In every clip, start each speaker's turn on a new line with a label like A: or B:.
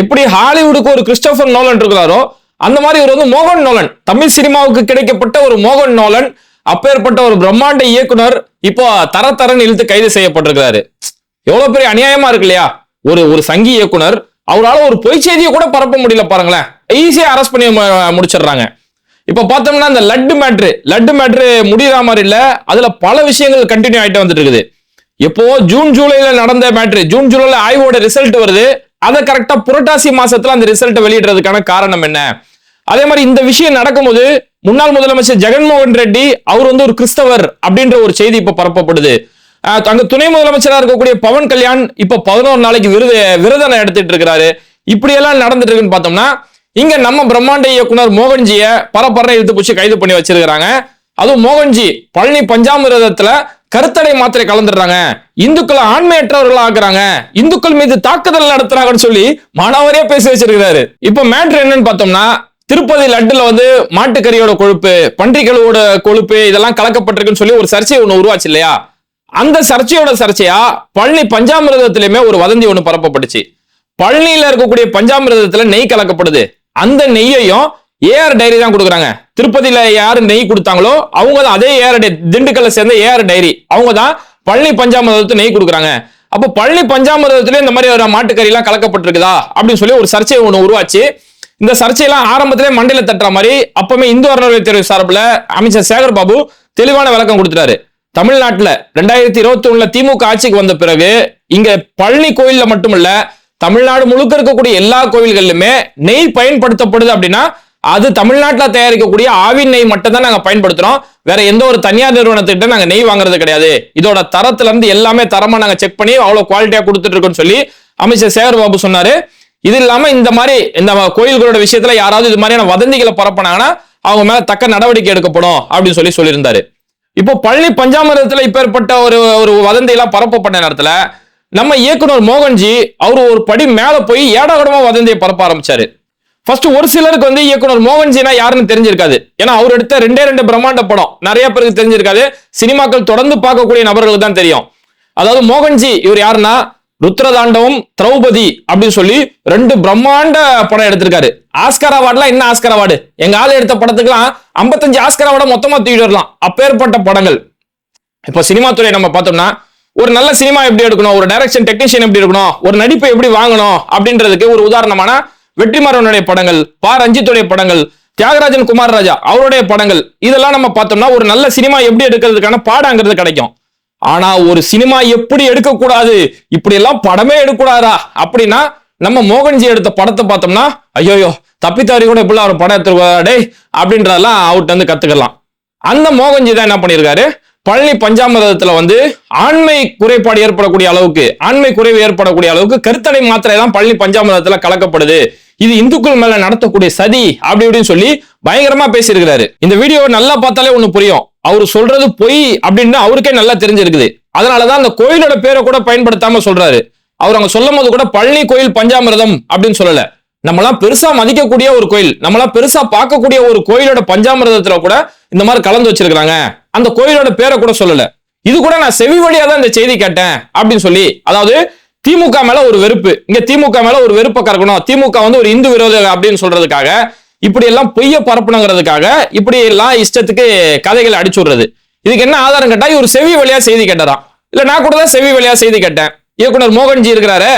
A: எப்படி ஹாலிவுட்டுக்கு ஒரு Christopher Nolan இருக்கிறாரோ அந்த மாதிரி இவர் வந்து மோகன் நோலன். தமிழ் சினிமாவுக்கு கிடைக்கப்பட்ட ஒரு மோகன் நோலன் அப்பேற்பட்ட ஒரு பிரம்மாண்ட இயக்குனர் இப்போ தர தரன் இழுத்து கைது செய்யப்பட்டிருக்கிறாரு. எவ்வளவு பெரிய அநியாயமா இருக்கு இல்லையா? ஒரு ஒரு சங்கி இயக்குனர் அவரால் ஒரு பொய் செய்தியை கூட பரப்ப முடியல பாருங்களேன். ஈஸியா அரெஸ்ட் பண்ணி முடிச்சிடுறாங்க. இப்ப பார்த்தோம்னா இந்த லட்டு மேட்ரு லட்டு மேட்ரு முடிகிற மாதிரி இல்ல அதுல பல விஷயங்கள் கண்டினியூ ஆயிட்டு வந்துட்டு இருக்குது. எப்போ? ஜூன் ஜூலைல நடந்த மேட்ரு ஜூன் ஜூலைல ஆய்வோட ரிசல்ட் வருது. அதை கரெக்டா புரட்டாசி மாசத்துல அந்த ரிசல்ட்டை வெளியிடுறதுக்கான காரணம் என்ன? அதே மாதிரி இந்த விஷயம் நடக்கும்போது முன்னாள் முதலமைச்சர் ஜெகன்மோகன் ரெட்டி அவர் வந்து ஒரு கிறிஸ்தவர் அப்படின்ற ஒரு செய்தி இப்ப பரப்பப்படுது. அங்க துணை முதலமைச்சரா இருக்கக்கூடிய பவன் கல்யாண் இப்ப பதினோரு நாளைக்கு விருது விருதனை எடுத்துட்டு இருக்கிறாரு. இப்படி எல்லாம் நடந்துட்டு இருக்குன்னு பார்த்தோம்னா இங்க நம்ம பிரம்மாண்ட இயக்குனர் மோகன்ஜிய பரப்பரனை இழுத்து பிடிச்சி கைது பண்ணி வச்சிருக்கிறாங்க. அதுவும் மோகன்ஜி பழனி பஞ்சாமிரதத்துல கருத்தடை மாத்திரை கலந்துடுறாங்க. இந்துக்களை ஆண்மையற்றவர்கள் ஆக்குறாங்க இந்துக்கள் மீது தாக்குதல் நடத்துறாங்கன்னு சொல்லி மாணவரே பேசி வச்சிருக்கிறாரு. இப்ப மேட்ரு என்னன்னு பார்த்தோம்னா திருப்பதி லட்டுல வந்து மாட்டுக்கறியோட கொழுப்பு பன்றிகளோட கொழுப்பு இதெல்லாம் கலக்கப்பட்டிருக்குன்னு சொல்லி ஒரு சர்ச்சை ஒண்ணு உருவாச்சு இல்லையா? அந்த சர்ச்சையோட சர்ச்சையா பழனி பஞ்சாமிரதத்திலுமே ஒரு வதந்தி ஒண்ணு பரப்பப்பட்டுச்சு. பழனியில இருக்கக்கூடிய பஞ்சாமிரதத்துல நெய் கலக்கப்படுது. அந்த நெய்யையும் ஏஆர் டைரி தான் கொடுக்குறாங்க. திருப்பதியில யாரு நெய் கொடுத்தாங்களோ அவங்க தான் அதே ஏஆர் திண்டுக்கல்ல சேர்ந்த ஏஆர் டைரி அவங்க தான் பழனி பஞ்சாமிரதத்தை நெய் கொடுக்குறாங்க. அப்போ பழனி பஞ்சாமிரதத்திலே இந்த மாதிரி ஒரு மாட்டுக்கறி எல்லாம் கலக்கப்பட்டிருக்குதா? அப்படின்னு சொல்லி ஒரு சர்ச்சை ஒன்று உருவாச்சு. இந்த சர்ச்சையெல்லாம் ஆரம்பத்திலே மண்டையில தட்டுற மாதிரி அப்பவுமே இந்து அறநிலையத்துறை சார்பில் அமைச்சர் சேகர் பாபு தெளிவான விளக்கம் கொடுத்துட்டாரு. தமிழ்நாட்டில் ரெண்டாயிரத்தி இருபத்தி ஒண்ணுல திமுக ஆட்சிக்கு வந்த பிறகு இங்க பழனி கோயில்ல மட்டுமல்ல தமிழ்நாடு முழுக்க இருக்கக்கூடிய எல்லா கோயில்களிலுமே நெய் பயன்படுத்தப்படுது அப்படின்னா அது தமிழ்நாட்டில் தயாரிக்கக்கூடிய ஆவின் நெய் மட்டும் தான் பயன்படுத்துகிறோம் பயன்படுத்துறோம். வேற எந்த ஒரு தனியார் நிறுவனத்திட்ட நாங்கள் நெய் வாங்குறது கிடையாது. இதோட தரத்துல இருந்து எல்லாமே தரமா நாங்கள் செக் பண்ணி அவ்வளோ குவாலிட்டியா கொடுத்துட்டு இருக்கோம்னு சொல்லி அமைச்சர் சேகர் பாபு சொன்னாரு. இது இல்லாம இந்த மாதிரி இந்த கோயில்களோட விஷயத்துல யாராவது இது மாதிரியான வதந்திகளை பரப்பினாங்கன்னா அவங்க மேல தக்க நடவடிக்கை எடுக்கப்படும் அப்படின்னு சொல்லி சொல்லியிருந்தாரு. இப்போ பழனி பஞ்சாமிரதத்துல இப்பேற்பட்ட ஒரு ஒரு வதந்தி எல்லாம் பரப்பப்பட்ட நேரத்துல நம்ம இயக்குனர் மோகன்ஜி அவர் ஒரு படி மேல போய் ஏடாகடமா வதந்தியை பரப்ப ஆரம்பிச்சாரு. ஃபர்ஸ்ட் ஒரு சிலருக்கு வந்து இயக்குனர் மோகன்ஜினா யாருன்னு தெரிஞ்சிருக்காது. ஏன்னா அவர் எடுத்த ரெண்டே ரெண்டு பிரம்மாண்ட படம் நிறைய பேருக்கு தெரிஞ்சிருக்காது. சினிமாக்கள் தொடர்ந்து பார்க்கக்கூடிய நபர்களுக்கு தான் தெரியும். அதாவது மோகன்ஜி இவர் யாருன்னா ருத்ரதாண்டவம் திரௌபதி அப்படின்னு சொல்லி ரெண்டு பிரம்மாண்ட படம் எடுத்திருக்காரு. ஆஸ்கர் அவார்ட்லாம் என்ன ஆஸ்கர் அவார்டு எங்க ஆள் எடுத்த படத்துக்குலாம் 55 ஆஸ்கர் அவார்டை மொத்தமா தூக்கிட்டு வரலாம். அப்பேற்பட்ட படங்கள். இப்போ சினிமா துறை நம்ம பார்த்தோம்னா ஒரு நல்ல சினிமா எப்படி எடுக்கணும்? ஒரு டைரக்ஷன் டெக்னீஷியன் எப்படி இருக்கணும் ஒரு நடிப்பை எப்படி வாங்கணும்? அப்படின்றதுக்கு ஒரு உதாரணமான வெற்றிமாறனுடைய படங்கள் பா. ரஞ்சித்துடைய படங்கள் தியாகராஜன் குமார் ராஜா அவருடைய படங்கள் இதெல்லாம் நம்ம பார்த்தோம்னா ஒரு நல்ல சினிமா எப்படி எடுக்கிறதுக்கான பாடங்கிறது கிடைக்கும். ஆனா ஒரு சினிமா எப்படி எடுக்கக்கூடாது? இப்படி எல்லாம் படமே எடுக்கக்கூடாதா? அப்படின்னா நம்ம மோகன்ஜி எடுத்த படத்தை பார்த்தோம்னா ஐயோயோ தப்பித்தாரி கூட இப்படிலாம் ஒரு படம் எடுத்துருவாடே அப்படின்றதெல்லாம் அவர்கிட்ட வந்து கத்துக்கலாம். அந்த மோகன்ஜி தான் என்ன பண்ணியிருக்காரு பழனி பஞ்சாமிரதத்துல வந்து ஆண்மை குறைபாடு ஏற்படக்கூடிய அளவுக்கு ஆண்மை குறைவு ஏற்படக்கூடிய அளவுக்கு கருத்தடை மாத்திரை தான் பழனி பஞ்சாமிரதத்துல கலக்கப்படுது. இது இந்துக்கள் மேல நடத்தக்கூடிய சதி அப்படி இப்படின்னு சொல்லி பயங்கரமா பேசியிருக்கிறாரு. இந்த வீடியோ நல்லா பார்த்தாலே ஒண்ணு புரியும். அவர் சொல்றது பொய் அப்படின்னு அவருக்கே நல்லா தெரிஞ்சிருக்குது. அதனாலதான் அந்த கோயிலோட பேரை கூட பயன்படுத்தாம சொல்றாரு. அவர் அங்க சொல்லும் போது கூட பழனி கோயில் பஞ்சாமிரதம் அப்படின்னு சொல்லல. நம்மலாம் பெருசா மதிக்கக்கூடிய ஒரு கோயில் நம்மளாம் பெருசா பார்க்கக்கூடிய ஒரு கோயிலோட பஞ்சாமிரதத்துல கூட இந்த மாதிரி கலந்து வச்சிருக்கிறாங்க. அந்த கோயிலோட பேரை கூட சொல்லல. இது கூட நான் செவி வழியா தான் இந்த செய்தி கேட்டேன் அப்படின்னு சொல்லி அதாவது திமுக மேல ஒரு வெறுப்பு. இங்க திமுக மேல ஒரு வெறுப்பை கறக்கணும். திமுக வந்து ஒரு இந்து விரோத அப்படின்னு சொல்றதுக்காக இப்படி எல்லாம் பொய்ய பரப்பணுங்கிறதுக்காக இப்படி எல்லாம் இஷ்டத்துக்கு கதைகளை அடிச்சு விடுறது. இதுக்கு என்ன ஆதாரம் கேட்டா இவர் செவி வழியா செய்தி கேட்டதான் இல்ல நான் கூட தான் செவி வழியா செய்தி கேட்டேன். இயக்குனர் மோகன்ஜி இருக்கிறாரு.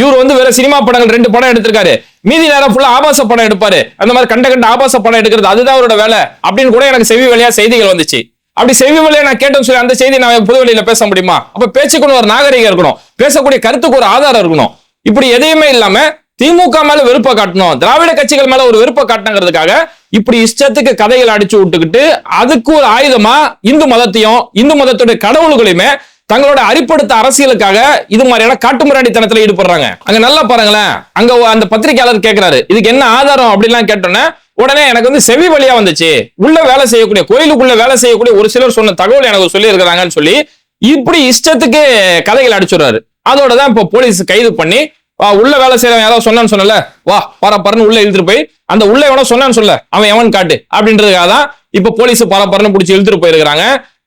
A: இவர் வந்து வேற சினிமா படங்கள் ரெண்டு படம் எடுத்திருக்காரு. மீதி நேரம் ஃபுல்லா ஆபாச படம் எடுப்பாரு. அந்த மாதிரி கண்ட கண்ட ஆபாச படம் எடுக்கிறது அதுதான் அவரோட வேலை அப்படின்னு கூட எனக்கு செவி வழியா செய்திகள் வந்துச்சு. அப்படி செவி நான் கேட்டேன்னு சொல்லி அந்த செய்தி நான் புது வழியில பேச முடியுமா? அப்ப பேச்சுக்குன்னு ஒரு நாகரிகம் இருக்கணும். பேசக்கூடிய கருத்துக்கு ஒரு ஆதாரம் இருக்கணும். இப்படி எதையுமே இல்லாம திமுக மேல வெறுப்பை காட்டணும். திராவிட கட்சிகள் மேல ஒரு வெறுப்பை காட்டணுங்கிறதுக்காக இப்படி இஷ்டத்துக்கு கதைகள் அடிச்சு விட்டுக்கிட்டு அதுக்கு ஒரு ஆயுதமா இந்து மதத்தையும் இந்து மதத்துடைய கடவுள்களையுமே தங்களோட அரிப்படுத்த அரசியலுக்காக இது மாதிரியான காட்டுமிராண்டித்தனத்துல ஈடுபடுறாங்க. அங்க நல்லா பாருங்களேன். அங்க அந்த பத்திரிகையாளர் கேட்கிறாரு இதுக்கு என்ன ஆதாரம் அப்படின்லாம் கேட்டோன்னே உடனே எனக்கு வந்து செவி வழியா வந்துச்சு. உள்ள வேலை செய்யக்கூடிய கோயிலுக்குள்ள வேலை செய்யக்கூடிய ஒரு சிலர் சொன்ன தகவல் எனக்கு சொல்லி இருக்கிறாங்கன்னு சொல்லி இப்படி இஷ்டத்துக்கு கதைகள் அடிச்சுடுறாரு. அதோட தான் இப்போ போலீஸ் கைது பண்ணி வா, உள்ள வேலை செய்யறவன் யாராவது சொன்னான்னு சொன்னல வா பரப்பரன்னு உள்ள இழுத்துட்டு போய் அந்த உள்ள எவனோ சொன்னான்னு சொல்ல அவன் எவன் காட்டு? அப்படின்றதுக்காக தான் இப்ப போலீஸ் பரப்பரன்னு பிடிச்சி இழுத்துட்டு போயிருக்காங்க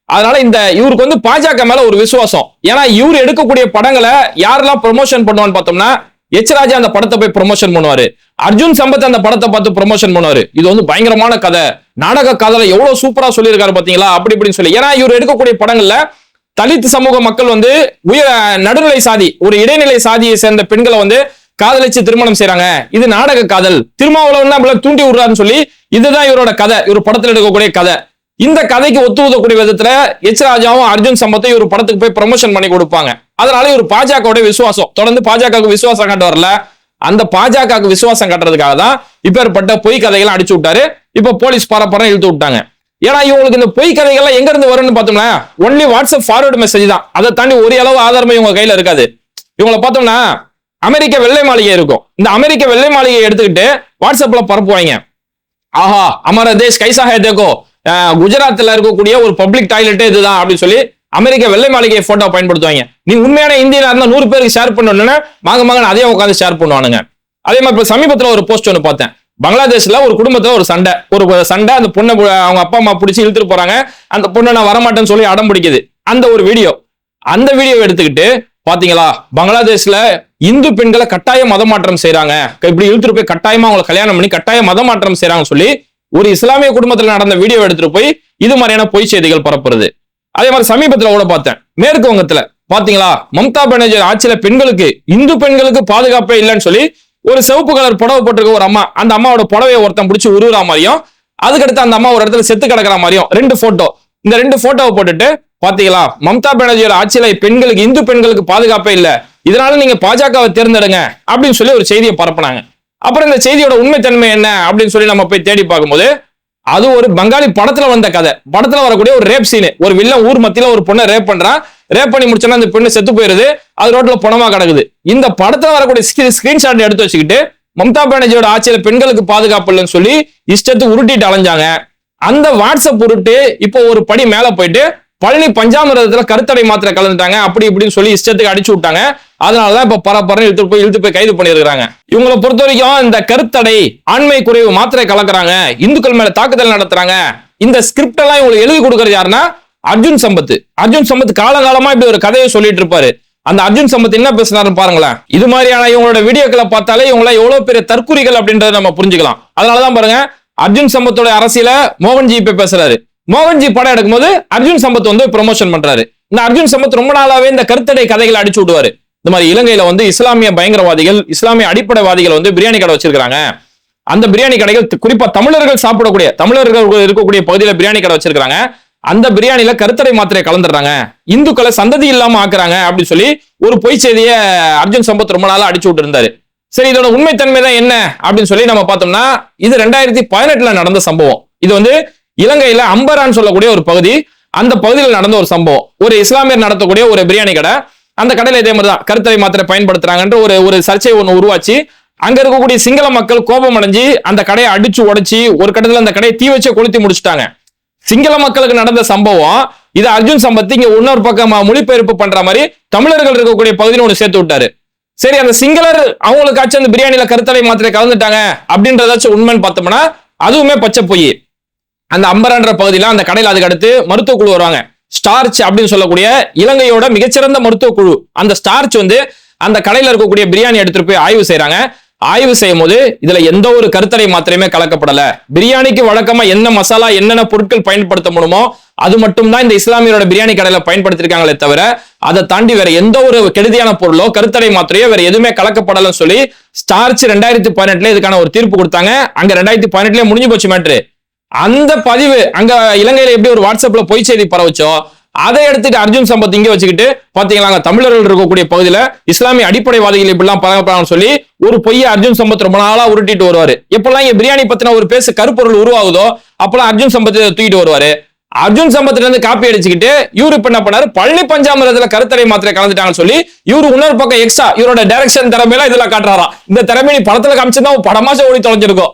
A: அதனால இந்த இவருக்கு வந்து பாஜக மேல ஒரு விசுவாசம். ஏன்னா இவர் எடுக்கக்கூடிய படங்களை யாரெல்லாம் ப்ரொமோஷன் பண்ணுவான்னு பார்த்தோம்னா எச் ராஜா அந்த படத்தை போய் ப்ரொமோஷன் பண்ணுவாரு. அர்ஜுன் சம்பத் அந்த படத்தை பார்த்து ப்ரொமோஷன் பண்ணுவாரு. இது வந்து பயங்கரமான கதை. நாடக கதை எவ்வளவு சூப்பரா சொல்லியிருக்காரு பாத்தீங்களா? அப்படி இப்படின்னு சொல்லி. ஏன்னா இவர் எடுக்கக்கூடிய படங்கள்ல தலித் சமூக மக்கள் வந்து உயர் நடுநிலை சாதி ஒரு இடைநிலை சாதியை சேர்ந்த பெண்களை வந்து காதலிச்சு திருமணம் செய்யறாங்க இது நாடக காதல். திருமாவளவன் தான் தூண்டி விடுறாருன்னு சொல்லி இதுதான் இவரோட கதை. இவர் படத்துல எடுக்கக்கூடிய கதை. இந்த கதைக்கு ஒத்து உதக்கூடிய விதத்துல எச் ராஜாவும் அர்ஜுன் சம்பத்தையும் ஒரு படத்துக்கு போய் ப்ரமோஷன் பண்ணி கொடுப்பாங்க. அதனால இவர் பாஜகவுடைய விசுவாசம். தொடர்ந்து பாஜகவுக்கு விசுவாசம் காட்ட வரல. அந்த பாஜகவுக்கு விசுவாசம் காட்டுறதுக்காக தான் இப்பேற்பட்ட பொய் கதைகள்லாம் அடிச்சு விட்டாரு. இப்ப போலீஸ் பரப்பரம் இழுத்து விட்டாங்க. ஏன்னா இவங்களுக்கு இந்த பொய் கதைகள்லாம் எங்க இருந்து வரும்னு பார்த்தோம்னா ஒன்லி வாட்ஸ்அப் ஃபார்வர்டு மெசேஜ் தான். அதை தாண்டி ஒரு அளவு ஆதாரமே இவங்க கையில இருக்காது. இவங்களை பார்த்தோம்னா அமெரிக்க வெள்ளை மாளிகை இருக்கும். இந்த அமெரிக்க வெள்ளை மாளிகையை எடுத்துக்கிட்டு வாட்ஸ்அப்ல பரப்புவாங்க. ஆஹா அமர தேஷ் கைசாக தேக்கோ. குஜராத்தில் இருக்கக்கூடிய ஒரு பப்ளிக் டாய்லெட்டே இதுதான் அப்படின்னு சொல்லி அமெரிக்க வெள்ளை மாளிகை போட்டோ பயன்படுத்துவாங்க. நீ உண்மையான இந்தியனா இருந்தால் நூறு பேருக்கு ஷேர் பண்ணணும்னா மாங்க மகன் அதே உட்காந்து ஷேர் பண்ணுவானுங்க. அதே மாதிரி இப்ப சமீபத்தில் ஒரு போஸ்ட் ஒன்று பார்த்தேன். பங்களாதேஷ்ல ஒரு குடும்பத்துல ஒரு சண்டை. ஒரு சண்டை அந்த பொண்ணை அவங்க அப்பா அம்மா பிடிச்சி இழுத்துட்டு போறாங்க. அந்த பொண்ணை நான் வரமாட்டேன்னு சொல்லி அடம் பிடிக்குது. அந்த ஒரு வீடியோ அந்த வீடியோவை எடுத்துக்கிட்டு பாத்தீங்களா? பங்களாதேஷ்ல இந்து பெண்களை கட்டாய மதமாற்றம் செய்யறாங்க இப்படி இழுத்துட்டு போய் கட்டாயமா அவங்களை கல்யாணம் பண்ணி கட்டாய மதமாற்றம் செய்றாங்கன்னு சொல்லி ஒரு இஸ்லாமிய குடும்பத்தில் நடந்த வீடியோ எடுத்துட்டு போய் இது மாதிரியான பொய் செய்திகள் பரப்புறது. அதே மாதிரி சமீபத்தில் கூட பார்த்தேன். மேற்கு வங்கத்துல பாத்தீங்களா? மம்தா பானர்ஜி ஆட்சியில பெண்களுக்கு இந்து பெண்களுக்கு பாதுகாப்பே இல்லைன்னு சொல்லி ஒரு சிவப்பு கலர் புடவை போட்டிருக்க ஒரு அம்மா அந்த அம்மாவோட புடவையை ஒருத்தன் பிடிச்சி உருவுற மாதிரியும் அதுக்கடுத்து அந்த அம்மா ஒரு இடத்துல செத்து கிடக்குற மாதிரியும் ரெண்டு போட்டோ இந்த ரெண்டு போட்டோவை போட்டுட்டு பாத்தீங்களா? மம்தா பானர்ஜியோட ஆட்சியில பெண்களுக்கு இந்து பெண்களுக்கு பாதுகாப்பே இல்லை. இதனால நீங்க பாஜகவை தேர்ந்தெடுங்க அப்படின்னு சொல்லி ஒரு செய்தியை பரப்புனாங்க. அப்புறம் இந்த செய்தியோட உண்மைத்தன்மை என்ன அப்படின்னு சொல்லி நம்ம போய் தேடி பார்க்கும்போது அது ஒரு பங்காளி படத்துல வந்த கதை. படத்துல வரக்கூடிய ஒரு ரேப் சீனு ஒரு வில்லன் ஊர் மத்தியில ஒரு பொண்ணை ரேப் பண்றான். ரேப் பண்ணி முடிச்சோன்னா அந்த பெண்ணு செத்து போயிருது. அது ரோட்ல பணமா கிடக்குது. இந்த படத்துல வரக்கூடிய ஸ்கிரீன்ஷாட் எடுத்து வச்சுக்கிட்டு மம்தா பானர்ஜியோட ஆட்சியில பெண்களுக்கு பாதுகாப்பு இல்லைன்னு சொல்லி இஷ்டத்துக்கு உருட்டிட்டு அலைஞ்சாங்க. அந்த வாட்ஸ்அப் உருட்டு இப்போ ஒரு படி மேல போயிட்டு பழனி பஞ்சாமிரதத்துல கருத்தடை மாத்திரை கலந்துட்டாங்க. அப்படி இப்படின்னு சொல்லி இஷ்டத்துக்கு அடிச்சு விட்டாங்க. அதனாலதான் இப்ப பரபரம் இழுத்து போய் இழுத்து போய் கைது பண்ணிருக்காங்க இவங்களை பொறுத்த வரைக்கும் இந்த கருத்தடை ஆண்மை குறைவு மாத்திரை கலக்குறாங்க. இந்துக்கள் மேல தாக்குதல் நடத்துறாங்க. இந்த ஸ்கிரிப்ட் எல்லாம் இவங்களுக்கு எழுதி கொடுக்கறது யாருன்னா அர்ஜுன் சம்பத். அர்ஜுன் சம்பத் காலங்காலமா இப்படி ஒரு கதையை சொல்லிட்டு இருப்பாரு. அந்த அர்ஜுன் சம்பத் என்ன பேசினாரு பாருங்களேன். இது மாதிரியான இவங்களோட வீடியோக்களை பார்த்தாலே இவங்களா எவ்வளவு பெரிய தற்குறிகள் அப்படின்றத நம்ம புரிஞ்சுக்கலாம். அதனாலதான் பாருங்க அர்ஜுன் சம்பத்தோட அரசியல மோகன்ஜி இப்ப பேசுறாரு. மோகன்ஜி படம் எடுக்கும்போது அர்ஜுன் சம்பத் வந்து ப்ரொமோஷன் பண்றாரு. இந்த அர்ஜுன் சம்பத் ரொம்ப நாளாவே இந்த கருத்தடை கதைகளை அடிச்சு விடுவாரு. இந்த மாதிரி இலங்கையில வந்து இஸ்லாமிய பயங்கரவாதிகள் இஸ்லாமிய அடிப்படைவாதிகள் வந்து பிரியாணி கடை வச்சிருக்காங்க அந்த பிரியாணி கடைகள் குறிப்பா தமிழர்கள் சாப்பிடக்கூடிய தமிழர்கள் இருக்கக்கூடிய பகுதியில பிரியாணி கடை வச்சிருக்காங்க அந்த பிரியாணில கருத்தடை மாத்திரை கலந்துடுறாங்க. இந்துக்களை சந்ததி இல்லாம ஆக்குறாங்க அப்படின்னு சொல்லி ஒரு பொய் செய்தியை அர்ஜுன் சம்பத் ரொம்ப நாளா அடிச்சு விட்டு இருந்தாரு சரி இதோட உண்மைத்தன்மை தான் என்ன அப்படின்னு சொல்லி நம்ம பார்த்தோம்னா இது ரெண்டாயிரத்தி பதினெட்டுல நடந்த சம்பவம். இது வந்து இலங்கையில அம்பரான்னு சொல்லக்கூடிய ஒரு பகுதி அந்த பகுதியில் நடந்த ஒரு சம்பவம். ஒரு இஸ்லாமியர் நடத்தக்கூடிய ஒரு பிரியாணி கடை. அந்த கடையில இதே மாதிரி தான் கருத்தடை மாத்திரை பயன்படுத்துறாங்கன்ற ஒரு ஒரு சர்ச்சை ஒன்று உருவாச்சு. அங்க இருக்கக்கூடிய சிங்கள மக்கள் கோபம் அடைஞ்சு அந்த கடையை அடிச்சு உடைச்சி ஒரு கட்டத்துல அந்த கடையை தீ வச்சு கொளுத்தி முடிச்சிட்டாங்க. சிங்கள மக்களுக்கு நடந்த சம்பவம் இது அர்ஜுன் சம்பத் இங்க இன்னொரு பக்கம் மொழிபெயர்ப்பு பண்ற மாதிரி தமிழர்கள் இருக்கக்கூடிய பகுதியில் ஒன்று சேர்த்து விட்டாரு. சரி அந்த சிங்களர் அவங்களுக்காச்சும் அந்த பிரியாணியில கருத்தலை மாத்திரை கலந்துட்டாங்க அப்படின்றதாச்சும் உண்மைன்னு பார்த்தோம்னா அதுவுமே பச்சை பொய். அந்த அம்பரன்ற பகுதியில் அந்த கடையில் அதுக்கு அடுத்து மருத்துவ குழு வருவாங்க. ஸ்டார்ச் அப்படின்னு சொல்லக்கூடிய இலங்கையோட மிகச்சிறந்த மருத்துவ குழு. அந்த ஸ்டார்ச் வந்து அந்த கடையில் இருக்கக்கூடிய பிரியாணி எடுத்துட்டு போய் ஆய்வு செய்யறாங்க ஆய்வு செய்யும் போது இதுல எந்த ஒரு கருத்தடை மாத்திரையுமே கலக்கப்படல. பிரியாணிக்கு வழக்கமா என்ன மசாலா என்னென்ன பொருட்கள் பயன்படுத்த முடியுமோ அது மட்டும் தான் இந்த இஸ்லாமியரோட பிரியாணி கடையில பயன்படுத்திருக்காங்களே தவிர அதை தாண்டி வேற எந்த ஒரு கெடுதியான பொருளோ கருத்தடை மாத்திரையோ வேற எதுவுமே கலக்கப்படலன்னு சொல்லி ஸ்டார்ச் ரெண்டாயிரத்தி பதினெட்டுல இதுக்கான ஒரு தீர்ப்பு கொடுத்தாங்க. அங்க ரெண்டாயிரத்தி பதினெட்டுல முடிஞ்சு போச்சு மேட்ரு. அந்த பதிவு அங்க இலங்கையில எப்படி ஒரு வாட்ஸ்அப்ல பொய் செய்தி பரவச்சோ அதை எடுத்துட்டு அர்ஜுன் சம்பத் இங்க வச்சுக்கிட்டு பாத்தீங்களாங்க தமிழர்கள் இருக்கக்கூடிய பகுதியில இஸ்லாமிய அடிப்படைவாதிகள் இப்படிலாம் பழகப்படான்னு சொல்லி ஒரு பொய்ய அர்ஜுன் சம்பத் ரொம்ப நாளா உருட்டிட்டு வருவாரு. எப்பெல்லாம் இங்க பிரியாணி பத்தின ஒரு பேசு கருப்பொருள் உருவாகுதோ அப்பெல்லாம் அர்ஜுன் சம்பத் தூக்கிட்டு வருவாரு. அர்ஜுன் சம்பத்துல இருந்து காப்பி அடிச்சுக்கிட்டு இவரு இப்ப என்ன பண்ணாரு? பழனி பஞ்சாமிரத்துல கருத்தடை மாத்திரை கலந்துட்டாங்கன்னு சொல்லி இவரு இன்னொரு பக்கம் எக்ஸ்ட்ரா இவரோட டைரக்ஷன் திறமையெல்லாம் இதெல்லாம் காட்டுறாரா இந்த திறமை நீ படத்துல காமிச்சிருந்தா ஒரு ஓடி தொலைஞ்சிருக்கும்.